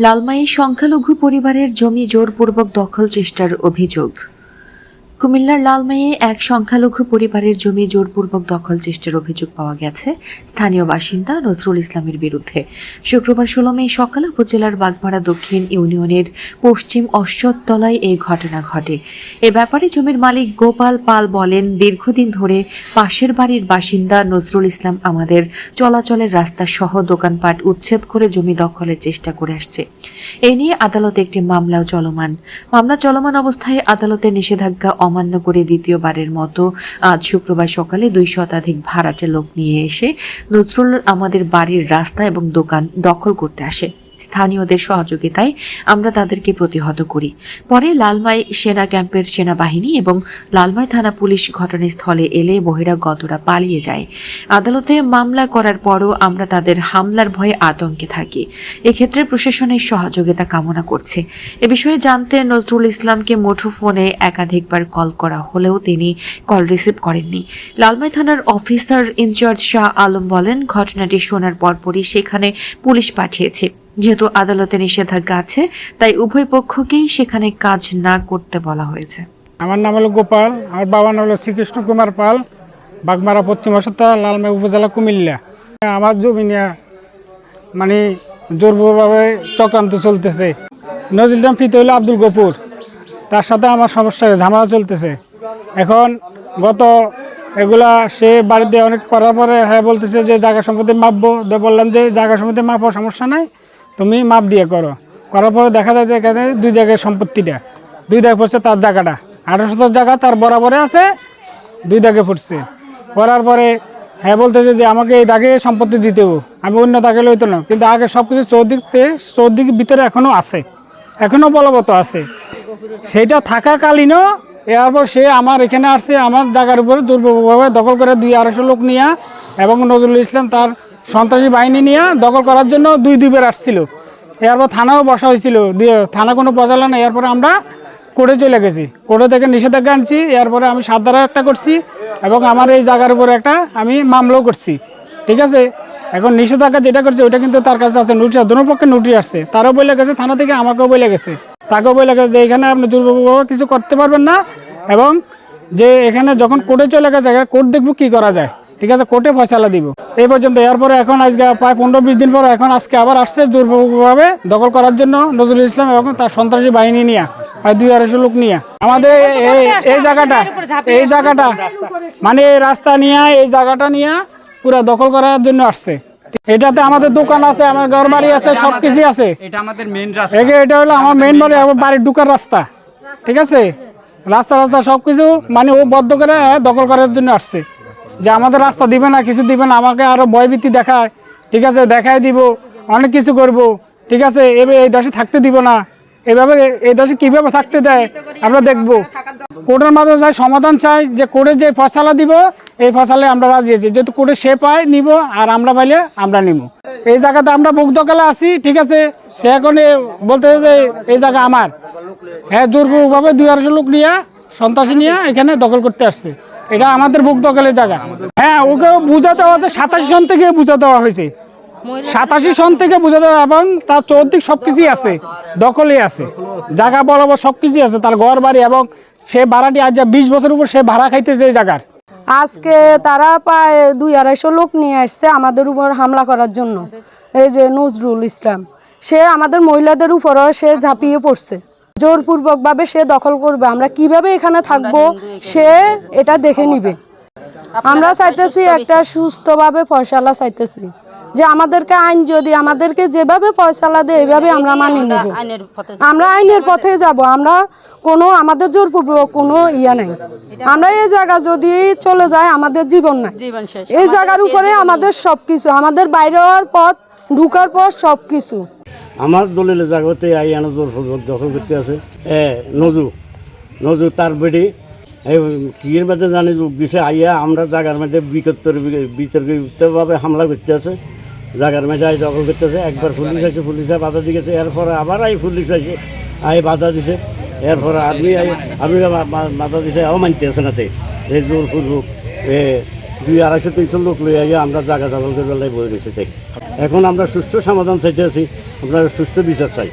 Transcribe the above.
লালমাই সংখ্যালঘু পরিবারের জমি জোরপূর্বক দখল চেষ্টার অভিযোগ। কুমিল্লার লালমাইয়ে এক সংখ্যালঘু পরিবারের জমি জোরপূর্বক দখল চেষ্টার অভিযোগ পাওয়া গেছে স্থানীয় বাসিন্দা নজরুল ইসলামের বিরুদ্ধে। শুক্রবার ষোলো মে সকালে উপজেলার বাগমারা দক্ষিণ ইউনিয়নের পশ্চিম অশ্বতলায় এই ঘটনা ঘটে। এ ব্যাপারে জমির মালিক গোপাল পাল বলেন, দীর্ঘদিন ধরে পাশের বাড়ির বাসিন্দা নজরুল ইসলাম আমাদের চলাচলের রাস্তা সহ দোকানপাট উচ্ছেদ করে জমি দখলের চেষ্টা করে আসছে। এ নিয়ে আদালতে একটি মামলাও চলমান। মামলা চলমান অবস্থায় আদালতের নিষেধাজ্ঞা অমান্য করে দ্বিতীয়বারের মতো আজ শুক্রবার সকালে দুই শতাধিক ভাড়াটে লোক নিয়ে এসে নজরুল আমাদের বাড়ির রাস্তা এবং দোকান দখল করতে আসে। স্থানীয়দের সহযোগিতায় আমরা তাদেরকে প্রতিহত করি। পরে লালমাই সেনা ক্যাম্পের সেনাবাহিনী এবং লালমাই থানা পুলিশ ঘটনাস্থলে এলে বহিরাগতরা পালিয়ে যায়। আদালতে মামলা করার পরও আমরা তাদের হামলার ভয়ে আতঙ্কে থাকি। এক্ষেত্রে প্রশাসনের সহযোগিতা কামনা করছে। এ বিষয়ে জানতে নজরুল ইসলামকে মুঠোফোনে একাধিকবার কল করা হলেও তিনি কল রিসিভ করেননি। লালমাই থানার অফিসার ইনচার্জ শাহ আলম বলেন, ঘটনাটি শোনার পরপরই সেখানে পুলিশ পাঠিয়েছে। যেহেতু আদালতে নিষেধাজ্ঞা আছে, তাই উভয় পক্ষকেই সেখানে কাজ না করতে বলা হয়েছে। আমার নাম হলো গোপাল, আমার বাবার নাম হলো শ্রীকৃষ্ণ কুমার পাল, বাগমারা পশ্চিম অসত্তা লালমাই উপজেলা কুমিল্লা। আমার জমি নিয়ে মানে জোরভাবে চক্রান্ত চলতেছে। নজরুল ফিতে হলো আব্দুল গফুর। তার সাথে আমার সমস্যা ঝামেলা চলতেছে। এখন গত এগুলা সে বাড়িতে অনেক করার পরে হ্যাঁ বলতেছে যে জায়গা সম্পত্তি মাপবো। বললাম যে জায়গা সম্পত্তি মাপো সমস্যা নাই। তুমি মাপ দিয়ে করো। করার পরে দেখা যায় যে এখানে দুই জায়গায় সম্পত্তিটা। দুই দাগে পড়ছে তার জায়গাটা। আঠারো শতক জায়গা তার বরাবরে আছে, দুই দাগে পড়ছে। পড়ার পরে হ্যাঁ বলতেছে যে আমাকে এই দাগে সম্পত্তি দিতেও আমি অন্য দাগে লইতো না। কিন্তু আগে সব কিছু চৌদিকতে, চৌদিক ভিতরে এখনও আছে। এখনও বলবৎ আছে। সেইটা থাকাকালীনও এরপর সে আমার এখানে আসছে, আমার জায়গার উপরে জোরপূর্বকভাবে দখল করে দুই আড়াইশো লোক নিয়ে এবং নজরুল ইসলাম তার সন্ত্রাসী বাহিনী নিয়ে দখল করার জন্য দুই দুইবার আসছিল। এরপর থানাও বসা হয়েছিল। দিয়ে থানা কোনো পচালো না, এরপরে আমরা কোর্টে চলে গেছি। কোর্টে থেকে নিষেধাজ্ঞা আনছি, এরপরে আমি সাত ধারা একটা করছি এবং আমার এই জায়গার উপরে একটা আমি মামলাও করছি। ঠিক আছে? এখন নিষেধাজ্ঞা যেটা করছে, ওইটা কিন্তু তার কাছে আছে, নোটিশ দুনো পক্ষে নোটিশ আসছে। তারও বলে গেছে, থানা থেকে আমাকেও বলে গেছে। তাকেও বলে গেছে যে এখানে আপনি দুর্বল কিছু করতে পারবেন না এবং যে এখানে যখন কোর্টে চলে গেছে কোর্ট দেখব কী করা যায়। ঠিক আছে কোর্টে ফয়সালা দিব। এই পর্যন্ত এরপরে এখন আজকে প্রায় পনেরো বিশ দিন পর এখন আজকে আবার আসছে জোরপূর্বকভাবে দখল করার জন্য নজরুল ইসলাম এবং তার সন্ত্রাসী বাহিনী নিয়ে আর দুই আড়াইশো লোক নিয়ে। আমাদের এই এই জায়গাটা এই জায়গাটা মানে রাস্তা নিয়ে এই জায়গাটা নিয়ে পুরো দখল করার জন্য আসছে। এটাতে আমাদের দোকান আছে আমার ঘর বাড়ি আছে সব কিছু আছে। এটা আমাদের মেন রাস্তা। এটা হলো আমার মেন বাড়ি আমার বাড়ির ঢুকার রাস্তা। ঠিক আছে? রাস্তা রাস্তা সবকিছু মানে ও বদ্ধ করে দখল করার জন্য আসছে। যে আমাদের রাস্তা দিবে না, কিছু দিবে না, আমাকে আরও ভয়ভীতি দেখায়। ঠিক আছে, দেখায় দিব, অনেক কিছু করব। ঠিক আছে এবার এই দেশে থাকতে দিব না। এভাবে এই দেশে কীভাবে থাকতে দেয়, আমরা দেখব। কোর্টের মাধ্যমে চাই সমাধান চাই যে কোর্টে যে ফসলা দিব, এই ফসলে আমরা রাজি আছি। যেহেতু কোর্টে সে পায়, নিব, আর আমরা পাইলে আমরা নিব। এই জায়গাতে আমরা বুক দখলে আছি, ঠিক আছে? সে এখন বলতে যে এই জায়গা আমার। হ্যাঁ জোরপূর্বকভাবে দুই আড়াইশো লোক নিয়ে, সন্ত্রাসী নিয়ে এখানে দখল করতে আসছে। এটা আমাদের বুক দখলের জায়গা। হ্যাঁ ওকে বুঝা দেওয়া হচ্ছে সাতাশি সন থেকে বুঝা দেওয়া হয়েছে। সাতাশি সন থেকে বুঝা দেওয়া এবং তার চৌদিক সব কিছুই আছে, দখলে আছে। জায়গা বরাবর সব কিছুই আছে, তার ঘর বাড়ি এবং সে ভাড়াটি আজ যা বিশ বছর উপর সে ভাড়া খাইতেছে এই জায়গার। আজকে তারা প্রায় দুই আড়াইশো লোক নিয়ে আসছে আমাদের উপর হামলা করার জন্য। এই যে নজরুল ইসলাম, সে আমাদের মহিলাদের উপরও সে ঝাঁপিয়ে পড়ছে। জোরপূর্বকভাবে সে দখল করবে। আমরা কীভাবে এখানে থাকব সে এটা দেখে নিবে। আমরা চাইতেছি একটা সুস্থভাবে ফয়সালা চাইতেছি। যে আমাদেরকে আইন যদি আমাদেরকে যেভাবে ফয়সালা দেয় এইভাবে আমরা মানি নেব। আমরা আইনের পথে যাব। আমরা কোনো আমাদের জোরপূর্বক কোনো ইয়া নাই। আমরা এই জায়গা যদি চলে যায় আমাদের জীবন নাই। এই জায়গার উপরে আমাদের সব কিছু আমাদের বাইরে হওয়ার পথ ঢুকার পথ সব কিছু আমার দলিলের জাগতে আই আনা জোর পূর্বক দখল করতে আছে। এ নজু নজু তার বেডি এই কিয়ের মধ্যে জানি যোগ দিছে? আইয়া আমরা জাগার মধ্যে বিকত্তর বিতর্কিতভাবে হামলা করতে আছে। জাগার মধ্যে আই দখল করতে আছে। একবার পুলিশ আছে পুলিশে বাধা দিয়ে দিয়েছে এরপরে আবার আই পুলিশ আছে আই বাধা দিছে। এরপরে আর্মি আই আর্মি বাধা দিছে। আও মানতে আছে না তে। এই জোর পূর্বক এ দুই আড়াইশো তিনশো লোক লই আইয়া আমরা জাগা দখল করে বই রয়েছে তাই এখন আমরা সুস্থ সমাধান চাইতে আছি আমরা সুস্থ বিচার চাই।